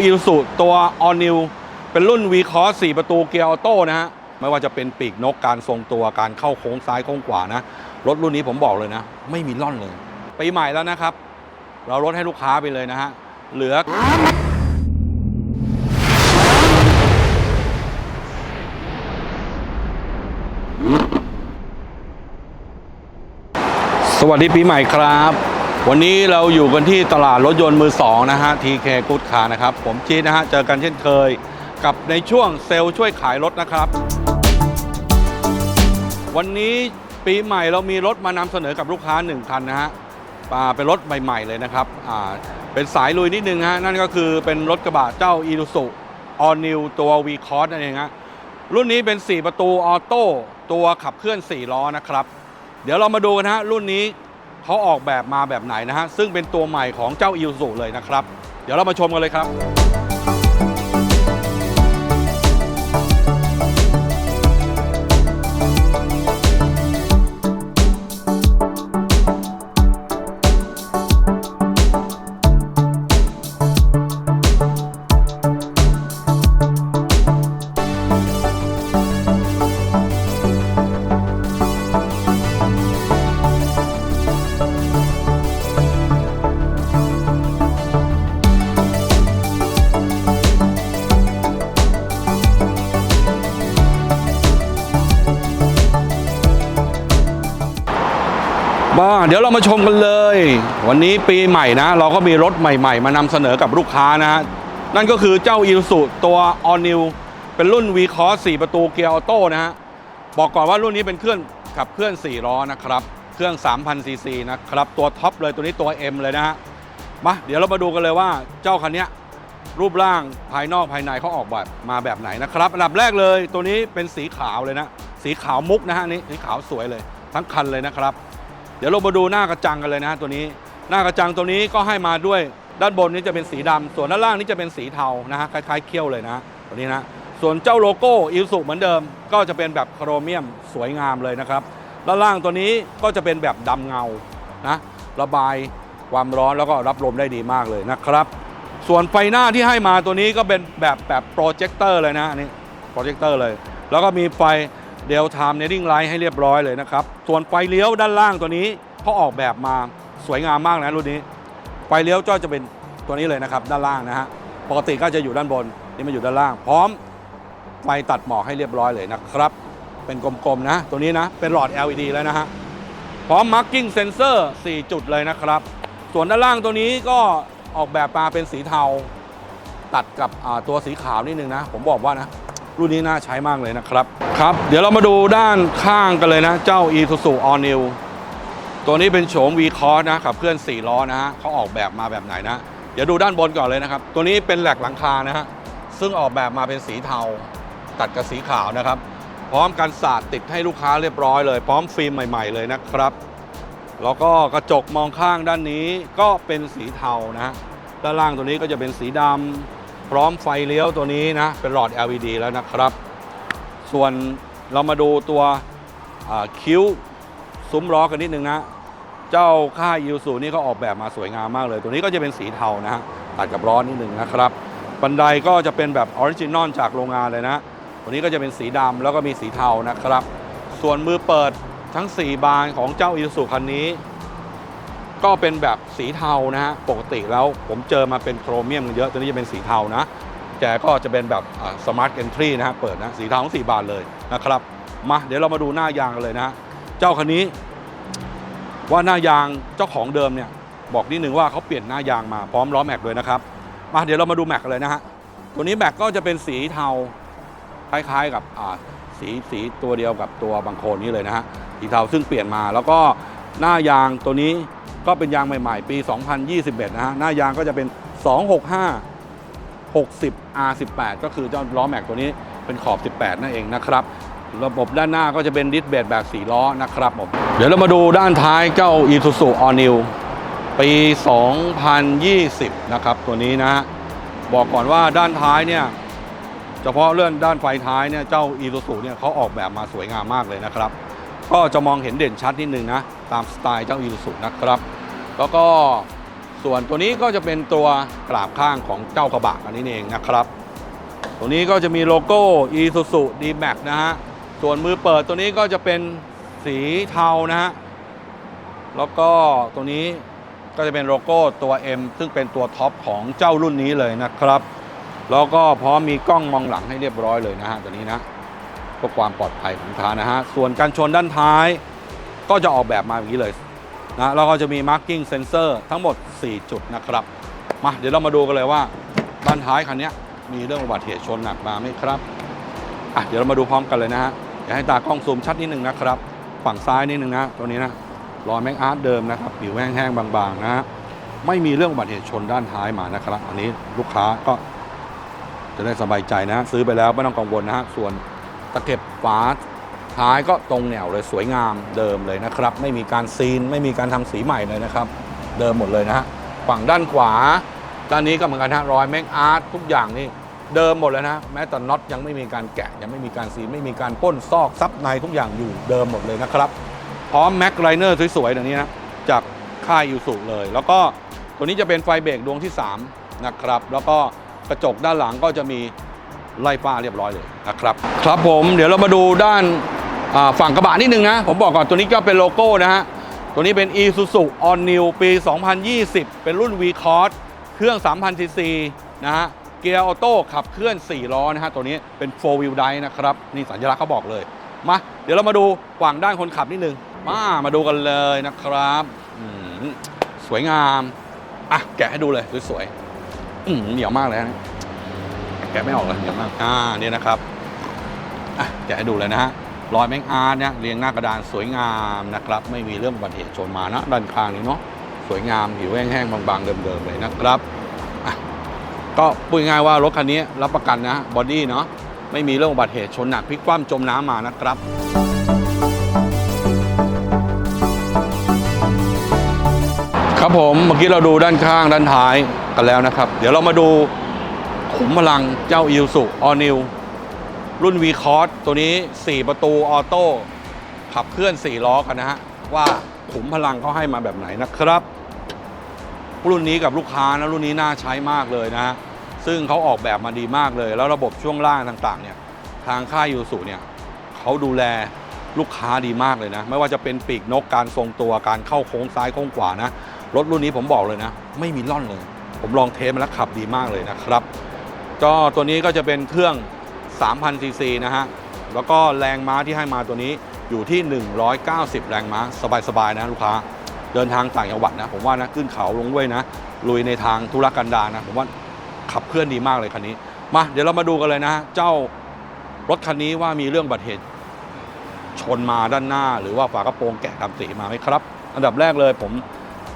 อีซูตัว All New เป็นรุ่น V Cross 4 ประตูเกียร์ออโต้นะฮะ ไม่ว่าจะเป็นปีกนกการทรงตัวการเข้าโค้งซ้ายโค้งขวานะ รถรุ่นนี้ผมบอกเลยนะ ไม่มีล่อนเลยปีใหม่แล้วนะครับ เราลดให้ลูกค้าไปเลยนะฮะ เหลือ สวัสดีปีใหม่ครับ วันนี้เราอยู่กันที่ตลาดรถยนต์มือสองนะฮะ TK Good Car นะครับ ผมจีนะฮะ เจอกันเช่นเคยกับในช่วงเซลล์ช่วยขายรถนะครับ วันนี้ปีใหม่เรามีรถมานำเสนอกับลูกค้า 1 คันนะฮะอ่าเป็นรถใหม่ ๆ เลยนะครับอ่าเป็นสายลุยนิดนึงฮะ นั่นก็คือเป็นรถกระบะเจ้า i r u s u All New ตัว V Cross นั่นเองฮะ รุ่นนี้เป็น 4 ประตูออโต้ตัวขับเคลื่อน 4 ล้อนะครับ เดี๋ยวเรามาดูกันนะฮะรุ่นนี้ เขาออกแบบมาแบบไหนนะฮะซึ่งเป็นตัวใหม่ของเจ้าอิลสุเลยนะครับ เดี๋ยวเรามาชมกันเลยครับ เดี๋ยวเรามาชมกันเลย วันนี้ปีใหม่นะ เราก็มีรถใหม่ๆ มานำเสนอกับลูกค้านะฮะ นั่นก็คือเจ้า i r u s u ตัว All New เป็นรุ่น V Cross 4 ประตูเกียร์ออโต้นะฮะ บอกก่อนว่ารุ่นนี้เป็นเครื่องขับเคลื่อน 4 ล้อนะครับ เครื่อง 3,000 ซีซีนะครับ ตัวท็อปเลยตัวนี้ตัว M เลยนะฮะ มาเดี๋ยวเรามาดูกันเลยว่าเจ้าคันนี้รูปร่างภายนอกภายในเขาออกแบบมาแบบไหนนะครับอันดับแรกเลยตัวนี้เป็นสีขาวเลยนะ สีขาวมุกนะฮะนี่สีขาวสวยเลย ทั้งคันเลยนะครับ เดี๋ยวเรามาดูหน้ากระจังกันเลยนะตัวนี้ หน้ากระจังตัวนี้ก็ให้มาด้วยด้านบนนี้จะเป็นสีดำส่วนด้านล่างนี้จะเป็นสีเทานะฮะคล้ายๆเขี้ยวเลยนะตัวนี้นะส่วนเจ้าโลโก้อิลสุเหมือนเดิม ก็จะเป็นแบบโครเมียมสวยงามเลยนะครับด้านล่างตัวนี้ก็จะเป็นแบบดำเงานะระบายความร้อนแล้วก็รับลมได้ดีมากเลยนะครับ ส่วนไฟหน้าที่ให้มาตัวนี้ก็เป็นแบบแบบโปรเจคเตอร์เลยนะอันนี้โปรเจคเตอร์เลย แล้วก็มีไฟ เดลไทม์เนดิ้งไลท์ให้เรียบร้อยเลยนะครับ ส่วนไฟเลี้ยวด้านล่างตัวนี้เขาออกแบบมาสวยงามมากนะรุ่นนี้ ไฟเลี้ยวก็จะเป็นตัวนี้เลยนะครับ ด้านล่างนะฮะปกติก็จะอยู่ด้านบนนี่มาอยู่ด้านล่าง พร้อมไฟตัดหมอกให้เรียบร้อยเลยนะครับ เป็นกลมๆนะ ตัวนี้นะ เป็นหลอด LED แล้วนะฮะพร้อม marking sensor 4จุดเลยนะครับ ส่วนด้านล่างตัวนี้ก็ออกแบบมาเป็นสีเทา ตัดกับตัวสีขาวนิดนึงนะ ผมบอกว่านะ รุ่นนี้น่าใช้มากเลยนะครับ ครับ เดี๋ยวเรามาดูด้านข้างกันเลยนะ เจ้า Isuzu All New ตัวนี้เป็นโฉม V Cross นะขับเคลื่อน 4 ล้อนะฮะเขาออกแบบมาแบบไหนนะ เดี๋ยวดูด้านบนก่อนเลยนะครับ ตัวนี้เป็นแหลกหลังคานะฮะซึ่งออกแบบมาเป็นสีเทา ตัดกับสีขาวนะครับ พร้อมกันสาดติดให้ลูกค้าเรียบร้อยเลย พร้อมฟิล์มใหม่ ๆ เลยนะครับ แล้วก็กระจกมองข้างด้านนี้ก็เป็นสีเทานะฮะด้านล่างตัวนี้ก็จะเป็นสีดำ พร้อมไฟเลี้ยวตัวนี้นะ เป็นหลอด LED แล้วนะครับ ส่วนเรามาดูตัวคิ้วซุ้มล้อกันนิดนึงนะ เจ้าค่ายยูสูนี่ก็ออกแบบมาสวยงามมากเลย ตัวนี้ก็จะเป็นสีเทานะฮะตัดกับล้อนิดนึงนะครับบันไดก็จะเป็นแบบออริจินอลจากโรงงานเลยนะ ตัวนี้ก็จะเป็นสีดำแล้วก็มีสีเทานะครับ ส่วนมือเปิดทั้ง 4 บานของเจ้าอีซูคันนี้ ก็เป็นแบบสีเทานะฮะปกติแล้วผมเจอมาเป็นโครเมียมกันเยอะตัวนี้จะเป็นสีเทานะแกก็จะเป็นแบบสมาร์ทเอนทรีนะฮะเปิดนะสีเทาทั้ง4บานเลยนะครับมาเดี๋ยวเรามาดูหน้ายางกันเลยนะฮะเจ้าคันนี้ ว่าหน้ายางเจ้าของเดิมเนี่ยบอกนิดนึงว่าเขาเปลี่ยนหน้ายางมาพร้อมล้อแม็กเลยนะครับมาเดี๋ยวเรามาดูแม็กกันเลยนะฮะตัวนี้แม็กก็จะเป็นสีเทาคล้ายๆกับสีสีตัวเดียวกับตัวบางโคนนี้เลยนะฮะสีเทาซึ่งเปลี่ยนมาแล้วก็หน้ายางตัวนี้ ก็เป็นยางใหม่ๆ ปี 2021 นะฮะ หน้ายางก็จะเป็น 265 60 R18 ก็คือเจ้าล้อแม็กตัวนี้เป็นขอบ 18 นั่นเองนะครับ ระบบด้านหน้าก็จะเป็นดิสเบรกแบบ4ล้อนะครับผม เดี๋ยวเรามาดูด้านท้ายเจ้า Isuzu All New ปี 2020 นะครับ ตัวนี้นะฮะบอกก่อนว่าด้านท้ายเนี่ยเฉพาะเรื่องด้านไฟท้ายเนี่ยเจ้า i ี u ูเนี่ยเขาออกแบบมาสวยงามมากเลยนะครับก็จะมองเห็นเด่นชัดนิดนึงนะ ตามสไตล์เจ้า i ี u ูนะครับ แล้วก็ส่วนตัวนี้ก็จะเป็นตัวกราบข้างของเจ้ากระบะอันนี้เองนะครับ ตัวนี้ก็จะมีโลโก้ Isuzu D-Max นะฮะ ส่วนมือเปิดตัวนี้ก็จะเป็นสีเทานะฮะ แล้วก็ตัวนี้ก็จะเป็นโลโก้ตัว M ซึ่งเป็นตัวท็อปของเจ้ารุ่นนี้เลยนะครับ แล้วก็พร้อมมีกล้องมองหลังให้เรียบร้อยเลยนะฮะตัวนี้นะเพื่อความปลอดภัยของลูกค้านะฮะ ส่วนการชนด้านท้ายก็จะออกแบบมาอย่างนี้เลย นะแล้วก็จะมี marking sensor ทั้งหมด 4 จุดนะครับ มาเดี๋ยวเรามาดูกันเลยว่าด้านท้ายคันนี้มีเรื่องอุบัติเหตุชนหนักมาไหมครับอะเดี๋ยวเรามาดูพร้อมกันเลยนะฮะเดี๋ยวให้ตากล้องซูมชัดนิดนึงนะครับ ฝั่งซ้ายนิดนึงนะตัวนี้นะรอยแม็กอาร์ตเดิมนะครับผิวแห้งๆบางๆนะฮะไม่มีเรื่องอุบัติเหตุชนด้านท้ายมานะครับอันนี้ลูกค้าก็จะได้สบายใจนะ ซื้อไปแล้วไม่ต้องกังวลนะฮะส่วนตะเก็บฝา ท้ายก็ตรงแนวเลยสวยงามเดิมเลยนะครับ ไม่มีการซีนไม่มีการทำสีใหม่เลยนะครับ เดิมหมดเลยนะฮะฝั่งด้านขวา ด้านนี้ก็เหมือนกันฮะรอยแม็กอาร์ตทุกอย่างนี่เดิมหมดเลยนะ แม้แต่น็อตยังไม่มีการแกะ ยังไม่มีการซีนไม่มีการป้นซอกซับในทุกอย่างอยู่เดิมหมดเลยนะครับพร้อมแม็กไลเนอร์สวยๆอย่างนี้นะจากค่ายยูสุเลย แล้วก็ตัวนี้จะเป็นไฟเบรกดวงที่ 3 นะครับ แล้วก็กระจกด้านหลังก็จะมีไล่ฟ้าเรียบร้อยเลยนะครับ ครับผมเดี๋ยวเรามาดูด้าน ฝั่งกระบะนิดนึงนะ ผมบอกก่อนตัวนี้ก็เป็นโลโก้นะฮะ ตัวนี้เป็น Isuzu All New ปี 2020 เป็นรุ่น V Cross เครื่อง 3,000ซีซีนะฮะ เกียร์ออโต้ขับเคลื่อน 4 ล้อนะฮะ ตัวนี้เป็น 4 wheel drive นะครับ นี่สัญลักษณ์เขาบอกเลย มา เดี๋ยวเรามาดูฝั่งด้านคนขับนิดนึง มา มาดูกันเลยนะครับสวยงาม อะ แกะให้ดูเลยสวยๆเหนียวมากเลยนะแกะไม่ออกเลยเหนียวมาก อ่า นี่นะครับ อะ แกะให้ดูเลยนะฮะ รอยแมงอาร์ตเนี่ยเรียงหน้ากระดานสวยงามนะครับ ไม่มีเรื่องอุบัติเหตุชนมานะด้านข้างนี้เนาะสวยงามผิวแห้งๆบางๆเดิมๆเลยนะครับก็พูดง่ายว่ารถคันนี้รับประกันนะบอดี้เนาะไม่มีเรื่องอุบัติเหตุชนหนักพลิกคว่ำจมน้ำมานะครับครับผมเมื่อกี้เราดูด้านข้างด้านท้ายกันแล้วนะครับ เดี๋ยวเรามาดูขุมพลังเจ้า i ิ s u All New รุ่น V Cross ตัวนี้ 4 ประตูออโต้ขับเคลื่อน 4 ล้อกันนะฮะ ว่าขุมพลังเขาให้มาแบบไหนนะครับ รุ่นนี้กับลูกค้านะรุ่นนี้น่าใช้มากเลยนะฮะ ซึ่งเขาออกแบบมาดีมากเลย แล้วระบบช่วงล่างต่างๆเนี่ยทางค่ายยูสุเนี่ยเขาดูแลลูกค้าดีมากเลยนะ ไม่ว่าจะเป็นปีกนกการทรงตัวการเข้าโค้งซ้ายโค้งขวานะรถรุ่นนี้ผมบอกเลยนะ ไม่มีล่อนเลย ผมลองเทสมาแล้วขับดีมากเลยนะครับก็ตัวนี้ก็จะเป็นเครื่อง 3,000ซีซีนะฮะ แล้วก็แรงม้าที่ให้มาตัวนี้อยู่ที่ 190 แรงม้า สบาย ๆ นะลูกค้า เดินทางต่างจังหวัดนะ ผมว่านะ ขึ้นเขาลงห้วยนะ ลุยในทางธุรกันดารนะ ผมว่าขับเคลื่อนดีมากเลยคันนี้ มาเดี๋ยวเรามาดูกันเลยนะ เจ้ารถคันนี้ว่ามีเรื่องบัติเหตุชนมาด้านหน้า หรือว่าฝากระโปรงแกะดำสีมาไหมครับ อันดับแรกเลยผม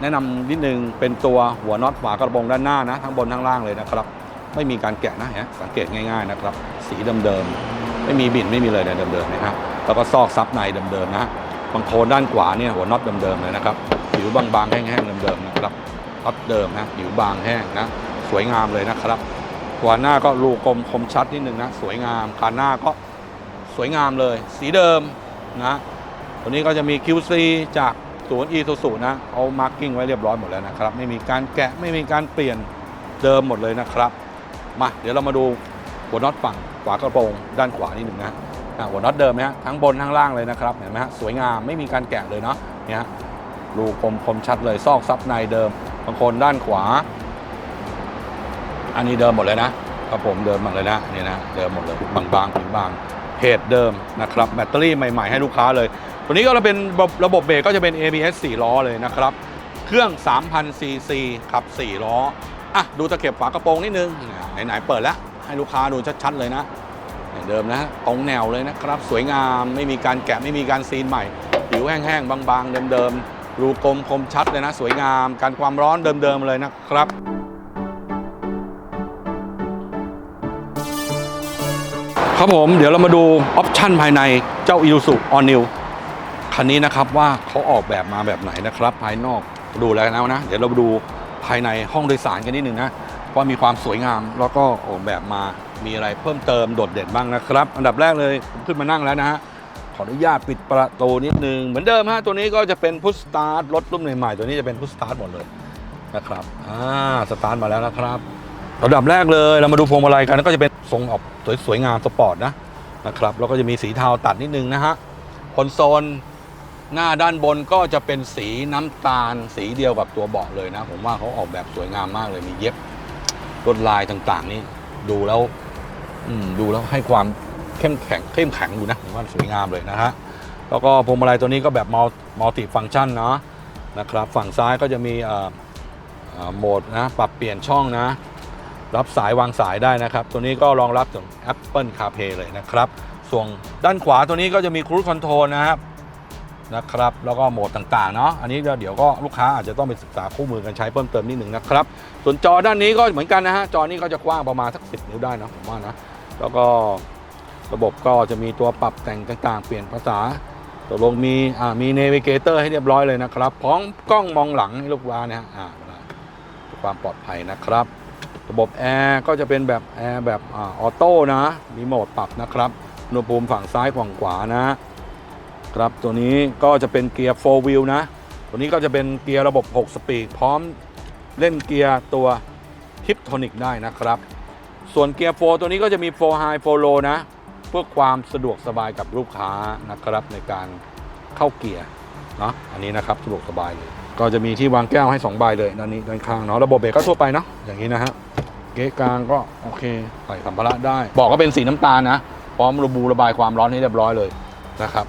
แนะนำนิดนึงเป็นตัวหัวน็อตฝากระโปรงด้านหน้านะทั้งบนทั้งล่างเลยนะครับ ไม่มีการแกะนะฮะสังเกตง่ายๆนะครับ สีเดิมๆไม่มีบิดไม่มีเลยเนี่ยเดิมๆนะฮะแล้วก็ซอกซับในเดิมๆนะบางโคนด้านขวาเนี่ยหัวน็อตเดิมๆเลยนะครับผิวบางๆแห้งๆเดิมๆนะครับน็อตเดิมนะผิวบางแห้งนะสวยงามเลยนะครับหัวหน้าก็รูกลมคมชัดนิดนึงนะสวยงามคานหน้าก็สวยงามเลย สีเดิมนะตัวนี้ก็จะมี QC จากศูนย์ e s u s u นะเอามาร์กิ้งไว้เรียบร้อยหมดแล้วนะครับ ไม่มีการแกะไม่มีการเปลี่ยนเดิมหมดเลยนะครับ มาเดี๋ยวเรามาดูหัวน็อตฝั่งขวากระโปรงด้านขวานิดหนึ่งนะหัวน็อตเดิมไหมฮะทั้งบนทั้งล่างเลยนะครับเห็นไหมฮะสวยงามไม่มีการแกะเลยเนาะเนี่ยฮะรูคมคมชัดเลยซอกซับในเดิมบางคนด้านขวา อันนี้เดิมหมดเลยนะครับผมเดิมหมดเลยนะนี่นะเดิมหมดเลยบางๆผิวบางเพจเดิมนะครับแบตเตอรี่ใหม่ ๆ ให้ลูกค้าเลย ตัวนี้ก็จะเป็นระบบระบบเบรกก็จะเป็น ABS 4 ล้อเลยนะครับ เครื่อง 3,000 ซีซีขับ 4 ล้อ อะดูตะเข็บฝากระโปรงนิดนึงไหนๆเปิดแล้วให้ลูกค้าดูชัดๆเลยนะอย่างเดิมนะตรงแนวเลยนะครับ สวยงามไม่มีการแกะไม่มีการซีนใหม่ผิวแห้งๆ บางๆ เดิมๆ รูกลมคมชัดเลยนะ สวยงามการความร้อนเดิมๆ เลยนะครับครับผมเดี๋ยวเรามาดูออปชันภายในเจ้า i ิ u สุ All New คันนี้นะครับว่าเขาออกแบบมาแบบไหนนะครับ ภายนอกดูแล้วนะเดี๋ยวเราดู ภายในห้องโดยสารกันนิดหนึ่งนะว่ามีความสวยงามแล้วก็ออกแบบมามีอะไรเพิ่มเติมโดดเด่นบ้างนะครับ อันดับแรกเลยผมขึ้นมานั่งแล้วนะฮะขออนุญาตปิดประตูนิดนึงเหมือนเดิมฮะตัวนี้ก็จะเป็นพุชสตาร์ทรถรุ่นใหม่ๆตัวนี้จะเป็นพุชสตาร์ทหมดเลยนะครับอ่าสตาร์ทมาแล้วนะครับระดับแรกเลยเรามาดูพวงมาลัยกันก็จะเป็นทรงออกสวยๆงามสปอร์ตนะนะครับแล้วก็จะมีสีเทาตัดนิดนึงนะฮะคอนโซล หน้าด้านบนก็จะเป็นสีน้ำตาล สีเดียวกับตัวเบาะเลยนะ ผมว่าเขาออกแบบสวยงามมากเลยมีเย็บลวดลายต่างๆ นี่ดูแล้วดูแล้วให้ความเข้มแข็งเข้มแข็งอยู่นะผมว่าสวยงามเลยนะฮะแล้วก็พวงมาลัยตัวนี้ก็แบบมัลติฟัง c t ชันเนาะนะครับ ฝั่งซ้ายก็จะมีโหมดนะปรับเปลี่ยนช่องนะ รับสายวางสายได้นะครับ ตัวนี้ก็รองรับถึง Apple CarPlay เลยนะครับ ส่วนด้านขวาตัวนี้ก็จะมี Cruise Control นะครับ นะครับ แล้วก็โหมดต่างๆเนาะอันนี้เดี๋ยวก็ลูกค้าอาจจะต้องไปศึกษาคู่มือกันใช้เพิ่มเติมนิดหนึ่งนะครับ ส่วนจอด้านนี้ก็เหมือนกันนะฮะจอนี้ก็จะกว้างประมาณสัก10นิ้วได้นะผมว่านะแล้วก็ระบบก็จะมีตัวปรับแต่งต่างๆ เปลี่ยนภาษาตกลงมีอ่ามีเนวิเกเตอร์ให้เรียบร้อยเลยนะครับ พร้อมกล้องมองหลังให้ลูกค้านะฮะอ่าความปลอดภัยนะครับ ระบบแอร์ก็จะเป็นแบบแอร์แบบออโต้นะ มีโหมดปรับนะครับอุณหภูมิฝั่งซ้ายฝั่งขวานะ ครับตัวนี้ก็จะเป็นเกียร์ 4 wheel นะ ตัวนี้ก็จะเป็นเกียร์ระบบ 6 สปีดพร้อมเล่นเกียร์ตัวทิปโทนิกได้นะครับ ส่วนเกียร์ 4 ตัวนี้ก็จะมี 4 high 4 low นะ เพื่อความสะดวกสบายกับลูกค้านะครับในการเข้าเกียร์เนาะอันนี้นะครับสะดวกสบายเลย ก็จะมีที่วางแก้วให้ 2 ใบเลยด้านนี้ด้านข้างเนาะระบบเบรกก็ทั่วไปเนาะอย่างนี้นะฮะเก๊ะกลางก็โอเคใส่สัมภาระได้บอกก็เป็นสีน้ำตาลนะพร้อมระบูระบายความร้อนให้เรียบร้อยเลยนะครับ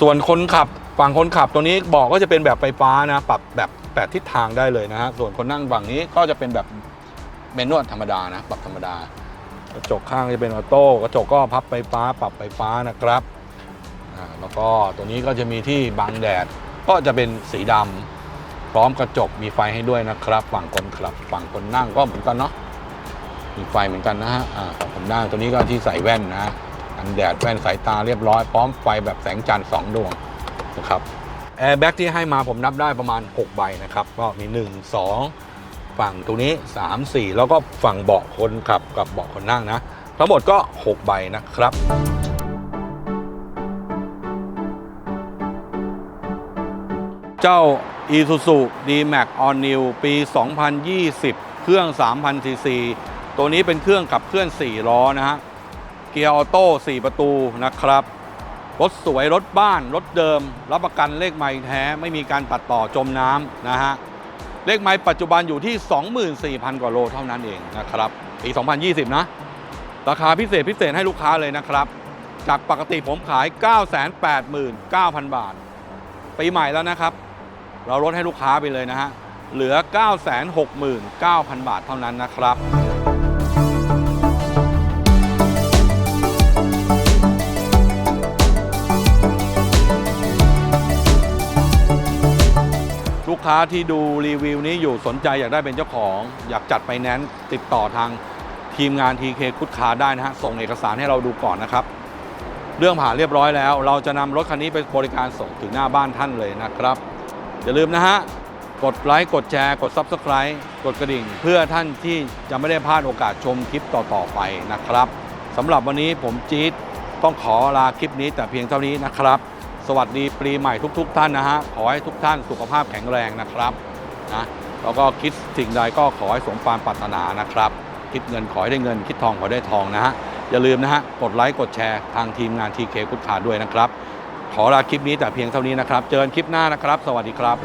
ส่วนคนขับฝั่งคนขับตัวนี้บอกก็จะเป็นแบบไฟฟ้านะปรับแบบแปดทิศทางได้เลยนะฮะส่วนคนนั่งฝั่งนี้ก็จะเป็นแบบเมนวลธรรมดานะปรับธรรมดากระจกข้างจะเป็นออโต้กระจกก็พับไฟฟ้า ปรับไฟฟ้านะครับอ่าแล้วก็ตัวนี้ก็จะมีที่บังแดดก็จะเป็นสีดำพร้อมกระจกมีไฟให้ด้วยนะครับ ฝั่งคนขับฝั่งคนนั่งก็เหมือนกันเนาะมีไฟเหมือนกันนะฮะอ่าฝั่งคนนั่งตัวนี้ก็ที่ใส่แว่นนะ กันแดดแว่นสายตาเรียบร้อยพร้อมไฟแบบแสงจันทร์สองดวงนะครับแอร์แบ็กที่ให้มาผมนับได้ประมาณ 6 ใบนะครับ ก็มี 1 2 ฝั่งตรงนี้ 3 4 แล้วก็ฝั่งเบาะคนขับกับเบาะคนนั่งนะ ทั้งหมดก็ 6 ใบนะครับเจ้า Isuzu D-Max All New ปี 2020 เครื่อง 3,000ซีซีตัวนี้เป็นเครื่องขับเคลื่อน 4 ล้อนะฮะ เกียร์ออโต้4ประตูนะครับ รถสวยรถบ้าน รถเดิม รับประกันเลขไม้แท้ไม่มีการตัดต่อจมน้ำนะฮะ เลขไม้ปัจจุบันอยู่ที่ 24,000 กว่าโลเท่านั้นเองนะครับปี 2020 นะ ราคาพิเศษพิเศษให้ลูกค้าเลยนะครับ จากปกติผมขาย 989,000 บาท ปีใหม่แล้วนะครับ เราลดให้ลูกค้าไปเลยนะฮะ เหลือ 969,000 บาทเท่านั้นนะครับ กค้าที่ดูรีวิวนี้อยู่สนใจอยากได้เป็นเจ้าของ อยากจัดไปแนนซ์ติดต่อทางทีมงาน TK คุดคาได้นะฮะ ส่งเอกสารให้เราดูก่อนนะครับ เรื่องผ่านเรียบร้อยแล้ว เราจะนำรถคันนี้ไปบริการส่งถึงหน้าบ้านท่านเลยนะครับ อย่าลืมนะฮะ กดไลค์กดแชร์ กด Subscribe กดกระดิ่ง เพื่อท่านที่จะไม่ได้พลาดโอกาสชมคลิปต่อๆไปนะครับสำหรับวันนี้ผมจี๊ดต้องขอลาคลิปนี้แต่เพียงเท่านี้นะครับ สวัสดีปีใหม่ทุกๆท่านนะฮะ ขอให้ทุกท่านสุขภาพแข็งแรงนะครับนะแล้วก็คิดสิ่งใดก็ขอให้สมความปรารถนานะครับ คิดเงินขอให้ได้เงิน คิดทองขอให้ได้ทองนะฮะ อย่าลืมนะฮะ กดไลค์กดแชร์ทางทีมงานทีเคกุดขาด้วยนะครับ ขอลาคลิปนี้แต่เพียงเท่านี้นะครับ เจอกันคลิปหน้านะครับ สวัสดีครับ